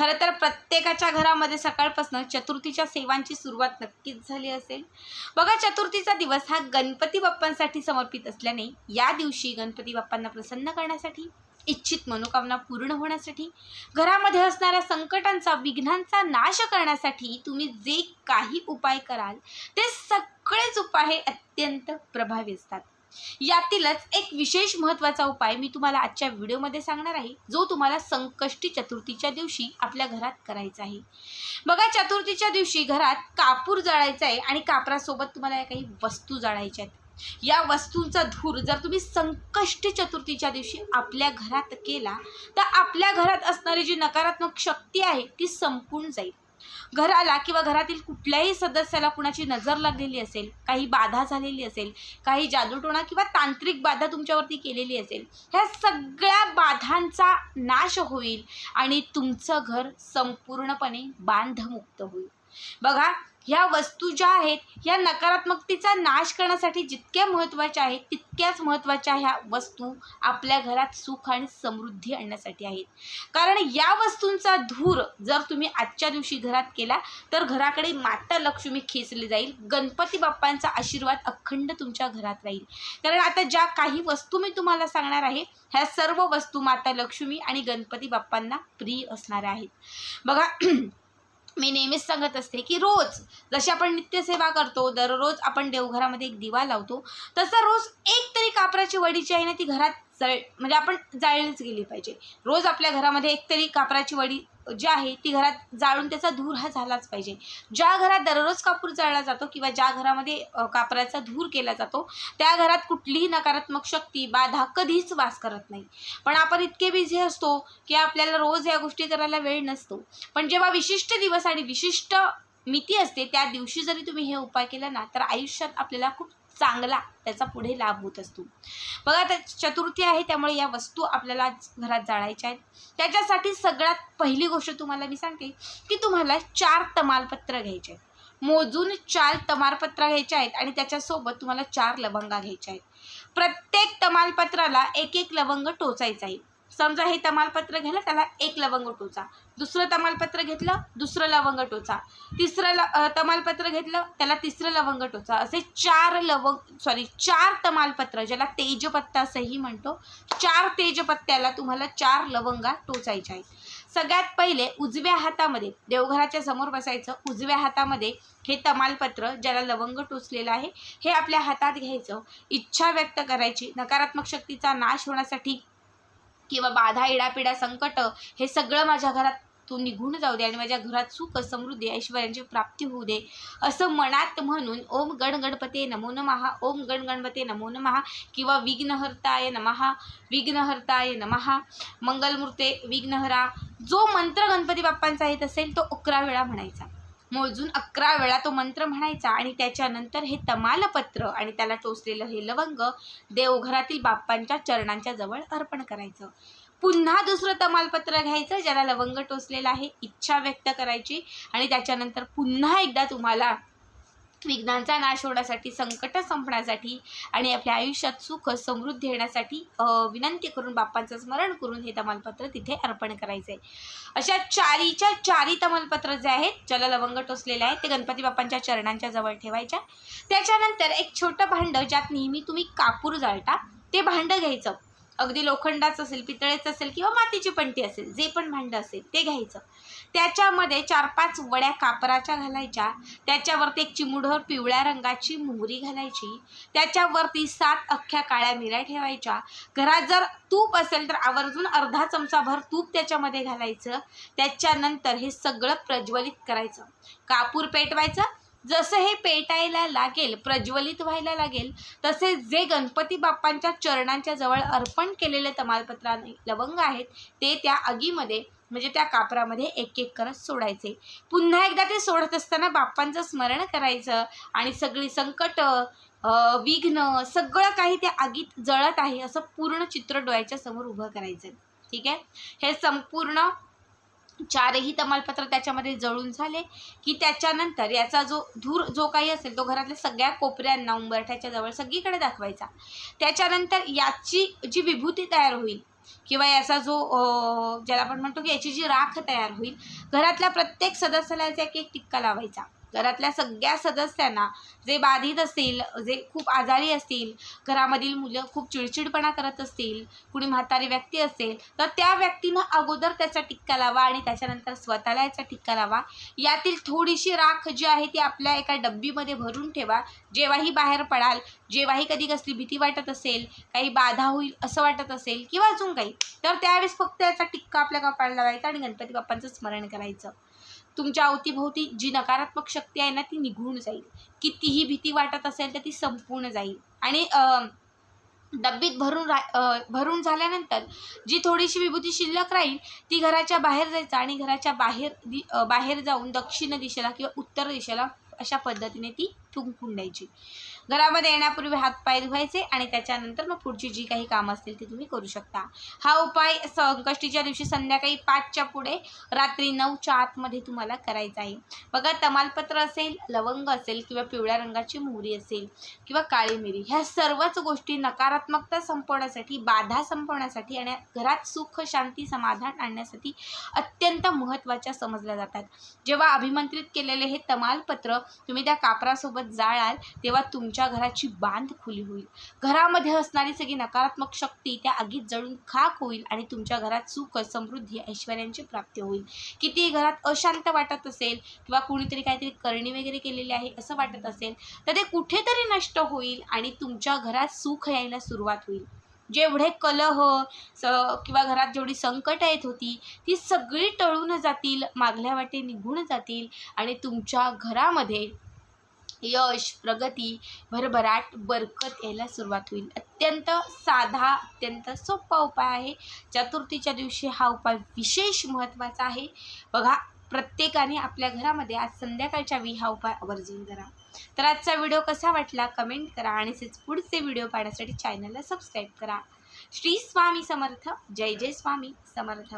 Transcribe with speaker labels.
Speaker 1: खरं तर प्रत्येकाच्या घरामध्ये सकाळपासून चतुर्थीच्या सेवांची सुरुवात नक्कीच झाली असेल. बघा चतुर्थीचा दिवस हा गणपती बाप्पांसाठी समर्पित असल्याने या दिवशी गणपती बाप्पांना प्रसन्न करण्यासाठी इच्छित मनोकामना पूर्ण होण्यासाठी घरामध्ये असणाऱ्या संकटांचा विघ्नांचा नाश करण्यासाठी तुम्ही जे काही उपाय कराल ते सगळेच उपाय अत्यंत प्रभावी असतात. यातीलच एक विशेष महत्त्वाचा उपाय मी तुम्हाला आजच्या व्हिडिओमध्ये सांगणार आहे जो तुम्हाला संकष्टी चतुर्थीच्या दिवशी आपल्या घरात करायचा आहे. बघा चतुर्थीच्या दिवशी घरात कापूर जाळायचा आहे आणि कापरासोबत तुम्हाला या काही वस्तू जाळायच्या आहेत. या वस्तूंचा धूर जर तुम्ही संकष्ट चतुर्थीच्या दिवशी आपल्या घरात केला तर आपल्या घरात असणारी जी नकारात्मक शक्ती आहे ती संपून जाईल. घराला किंवा घरातील कुठल्याही सदस्याला कुणाची नजर लागलेली असेल काही बाधा झालेली असेल काही जादूटोणा किंवा तांत्रिक बाधा तुमच्यावरती केलेली असेल ह्या सगळ्या बाधांचा नाश होईल आणि तुमचं घर संपूर्णपणे बांधमुक्त होईल. बघा ह्या वस्तू ज्या आहेत ह्या नकारात्मकतेचा नाश करण्यासाठी जितक्या महत्त्वाच्या आहेत तितक्याच महत्त्वाच्या ह्या वस्तू आपल्या घरात सुख आणि समृद्धी आणण्यासाठी आहेत. कारण या वस्तूंचा धूर जर तुम्ही आजच्या दिवशी घरात केला तर घराकडे माता लक्ष्मी खेचली जाईल गणपती बाप्पांचा आशीर्वाद अखंड तुमच्या घरात राहील. कारण आता ज्या काही वस्तू मी तुम्हाला सांगणार आहे ह्या सर्व वस्तू माता लक्ष्मी आणि गणपती बाप्पांना प्रिय असणाऱ्या आहेत. बघा मी नेहमीच सांगत असते की रोज जशी आपण नित्यसेवा करतो दररोज आपण देवघरामध्ये एक दिवा लावतो तसं रोज एक तरी कापराची वडी जी आहे ना ती घरात जळ म्हणजे आपण जाळलीच गेली पाहिजे. रोज आपल्या घरामध्ये एक तरी कापराची वडी जी आहे ती घरात जाळून त्याचा धूर हा झालाच पाहिजे. ज्या घरात दररोज कापूर जाळला जातो किंवा ज्या घरामध्ये कापराचा धूर केला जातो त्या घरात कुठलीही नकारात्मक शक्ती बाधा कधीच वास करत नाही. पण आपण इतके बिझी असतो की आपल्याला रोज या गोष्टी करायला वेळ नसतो. पण जेव्हा विशिष्ट दिवस आणि विशिष्ट मिती असते त्या दिवशी जरी तुम्ही हे उपाय केला ना तर आयुष्यात आपल्याला खूप चांगला त्याचा पुढे लाभ होत असतो. बघा त्या चतुर्थी आहे त्यामुळे या वस्तू आपल्याला घरात जाळायच्या आहेत. त्याच्यासाठी सगळ्यात पहिली गोष्ट तुम्हाला मी सांगते की तुम्हाला चार तमालपत्र घ्यायचे आहेत. मोजून चार तमालपत्र घ्यायचे आहेत आणि त्याच्यासोबत तुम्हाला चार लवंगा घ्यायच्या आहेत. प्रत्येक तमालपत्राला एक एक लवंग टोचायचा आहे. समजा हे तमालपत्र घ्यायला त्याला एक लवंग टोचा. दुसरं तमालपत्र घेतलं दुसरं लवंग टोचा. तिसरं ल तमालपत्र घेतलं त्याला तिसरं लवंग टोचा. असे चार लवंग सॉरी चार तमालपत्र ज्याला तेजपत्ता असंही म्हणतो चार तेजपत्त्याला तुम्हाला चार लवंगा टोचायच्या आहेत. सगळ्यात पहिले उजव्या हातामध्ये देवघराच्या समोर बसायचं उजव्या हातामध्ये हे तमालपत्र ज्याला लवंग टोचलेलं आहे हे आपल्या हातात घ्यायचं. इच्छा व्यक्त करायची. नकारात्मक शक्तीचा नाश होण्यासाठी किंवा बाधा इडापिडा संकट हे सगळं माझ्या घरात तू निघून जाऊ दे आणि माझ्या घरात सुख समृद्धी ऐश्वर्यांची प्राप्ती होऊ दे. असं मनात म्हणून ओम गण गणपते नमो नमहा ओम गण गणपते नमो नमहा किंवा विघ्नहर्ताय नमहा विघ्नहर्ताय नमहा मंगलमूर्ते विघ्नहरा जो मंत्र गणपती बाप्पांचा येत असेल तो अकरा वेळा म्हणायचा. मोजून अकरा वेळा तो मंत्र म्हणायचा आणि त्याच्यानंतर हे तमालपत्र आणि त्याला टोचलेलं हे लवंग देवघरातील बाप्पांच्या चरणांच्या जवळ अर्पण करायचं. पुन्हा दुसरं तमालपत्र घ्यायचं ज्याला लवंग टोचलेलं आहे इच्छा व्यक्त करायची आणि त्याच्यानंतर पुन्हा एकदा तुम्हाला विघ्नांचा नाश होण्यासाठी संकट संपण्यासाठी आणि आपल्या आयुष्यात सुख समृद्धी येण्यासाठी विनंती करून बाप्पांचं स्मरण करून हे तमालपत्र तिथे अर्पण करायचं आहे अशा चारीच्या चारी तमालपत्र जे आहेत ज्याला लवंग टोचलेले आहेत ते गणपती बाप्पांच्या चरणांच्या जवळ ठेवायच्या. त्याच्यानंतर एक छोटं भांडं ज्यात नेहमी तुम्ही कापूर जाळता ते भांडं घ्यायचं. अगदी लोखंडाचं असेल पितळेचं असेल किंवा मातीची पंटी असेल जे पण भांडं असेल ते घ्यायचं. त्याच्यामध्ये चार पाच वड्या कापराच्या घालायच्या. त्याच्यावरती एक चिमुडभर पिवळ्या रंगाची मोहरी घालायची. त्याच्यावरती सात अख्ख्या काळ्या मिऱ्या ठेवायच्या. घरात जर तूप असेल तर आवर्जून अर्धा चमचाभर तूप त्याच्यामध्ये घालायचं. त्याच्यानंतर हे सगळं प्रज्वलित करायचं. कापूर पेटवायचं. जसं हे पेटायला लागेल प्रज्वलित व्हायला लागेल तसे जे गणपती बाप्पांच्या चरणांच्या जवळ अर्पण केलेले तमालपत्राने लवंग आहेत ते त्या आगीमध्ये म्हणजे त्या कापरामध्ये एक एक करत सोडायचे. पुन्हा एकदा ते सोडत असताना बाप्पांचं स्मरण करायचं आणि सगळी संकट विघ्न सगळं काही त्या आगीत जळत आहे असं पूर्ण चित्र डोळ्याच्या समोर उभं करायचं. ठीक आहे? हे संपूर्ण चारही तमालपत्र त्याच्यामध्ये जळून झाले की त्याच्यानंतर याचा जो धूर जो काही असेल तो घरातल्या सगळ्या कोपऱ्यांना उंबरठ्याच्या जवळ सगळीकडे दाखवायचा. त्याच्यानंतर याची जी विभूती तयार होईल किंवा याचा जो ज्याला आपण म्हणतो की याची जी राख तयार होईल घरातल्या प्रत्येक सदस्याला याचा एक एक टिक्का लावायचा. घरातल्या सगळ्या सदस्यांना जे बाधित असतील जे खूप आजारी असतील घरामधील मुलं खूप चिडचिडपणा करत असतील कुणी म्हातारी व्यक्ती असेल तर त्या व्यक्तीनं अगोदर त्याचा टिक्का लावा आणि त्याच्यानंतर स्वतःला याचा टिक्का लावा. यातील थोडीशी राख जी आहे ती आपल्या एका डब्बीमध्ये भरून ठेवा. जेव्हाही बाहेर पडाल जेव्हाही कधी कसली भीती वाटत असेल काही बाधा होईल असं वाटत असेल किंवा अजून काही तर त्यावेळेस फक्त याचा टिक्का आपल्या कपाळाला लावायचा आणि गणपती बाप्पांचं स्मरण करायचं. तुमच्या अवतीभोवती जी नकारात्मक शक्ती आहे ना ती निघून जाईल. कितीही भीती वाटत असेल तर ती संपूर्ण जाईल. आणि डब्बीत भरून रा भरून झाल्यानंतर जी थोडीशी विभूती शिल्लक राहील ती घराच्या बाहेर जायचं आणि घराच्या बाहेर दि बाहेर जाऊन दक्षिण दिशेला किंवा उत्तर दिशेला अशा पद्धतीने ती थुंकून द्यायची घरामध्ये येण्यापूर्वी हातपाय धुवायचे आणि त्याच्यानंतर मग पुढची जी काही कामं असतील ती तुम्ही करू शकता. हा उपाय संकष्टीच्या दिवशी संध्याकाळी पाचच्या पुढे रात्री नऊच्या आतमध्ये तुम्हाला करायचा आहे. बघा तमालपत्र असेल लवंग असेल किंवा पिवळ्या रंगाची मोहरी असेल किंवा काळी मिरी ह्या सर्वच गोष्टी नकारात्मकता संपवण्यासाठी बाधा संपवण्यासाठी आणि घरात सुख शांती समाधान आणण्यासाठी अत्यंत महत्त्वाच्या समजल्या जातात. जेव्हा अभिमंत्रित केलेले हे तमालपत्र तुम्ही त्या कापरासोबत जाळाल तेव्हा तुमच्या घराची बांध खुली होईल. घरामध्ये असणारी सगळी नकारात्मक शक्ती त्या आगीत जळून खाक होईल आणि तुमच्या घरात सुख समृद्धी ऐश्वर्यांची प्राप्ती होईल. किती घरात अशांत वाटत असेल किंवा कुणीतरी काहीतरी करणी वगैरे केलेली आहे असं वाटत असेल तर ते कुठेतरी नष्ट होईल आणि तुमच्या घरात सुख यायला सुरुवात होईल. जेवढे कलह स किंवा घरात जेवढी संकट येत होती ती सगळी टळून जातील मागल्या वाटे निघून जातील आणि तुमच्या घरामध्ये यश प्रगती भरभराट बरकत यायला सुरुवात होईल. अत्यंत साधा अत्यंत सोपा उपाय आहे. चतुर्थीच्या दिवशी हा उपाय विशेष महत्त्वाचा आहे. बघा प्रत्येकाने आपल्या घरामध्ये आज संध्याकाळच्या वेळी हा उपाय आवर्जून करा तर आजचा व्हिडिओ कसा वाटला कमेंट करा आणि पुढचे व्हिडिओ पाहण्यासाठी चॅनलला सबस्क्राईब करा. श्री स्वामी समर्थ. जय जय स्वामी समर्थ.